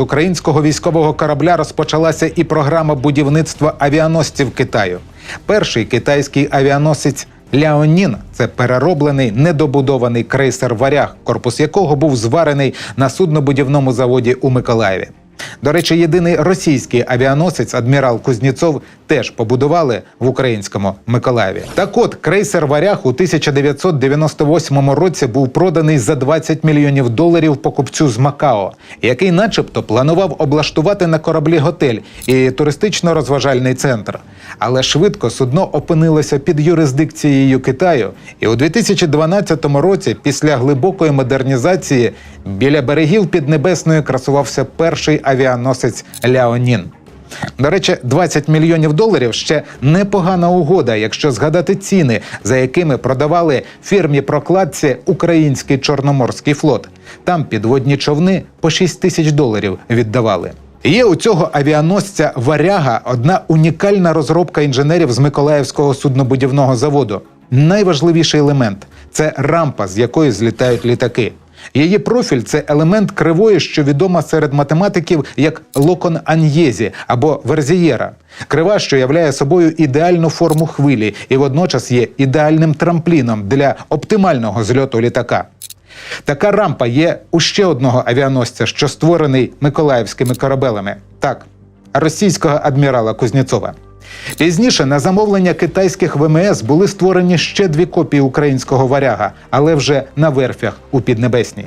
українського військового корабля розпочалася і програма будівництва авіаносців Китаю. Перший китайський авіаносець Ляонін це перероблений недобудований крейсер Варяг, корпус якого був зварений на суднобудівному заводі у Миколаєві. До речі, єдиний російський авіаносець адмірал Кузнєцов теж побудували в українському Миколаєві. Так от крейсер Варяг у 1998 році був проданий за 20 мільйонів доларів покупцю з Макао, який, начебто, планував облаштувати на кораблі готель і туристично-розважальний центр. Але швидко судно опинилося під юрисдикцією Китаю, і у 2012 році, після глибокої модернізації, біля берегів Піднебесної красувався перший авіаносець Ляонін. До речі, 20 мільйонів доларів ще непогана угода, якщо згадати ціни, за якими продавали фірмі прокладці Український Чорноморський флот. Там підводні човни по 6 тисяч доларів віддавали. Є у цього авіаносця Варяга одна унікальна розробка інженерів з Миколаївського суднобудівного заводу. Найважливіший елемент це рампа, з якої злітають літаки. Її профіль це елемент кривої, що відома серед математиків як локон Аньєзі або верзієра. Крива, що являє собою ідеальну форму хвилі і водночас є ідеальним трампліном для оптимального зльоту літака. Така рампа є у ще одного авіаносця, що створений миколаївськими корабелями. Так, російського адмірала Кузнєцова. Пізніше на замовлення китайських ВМС були створені ще дві копії українського варяга, але вже на верфях у Піднебесній.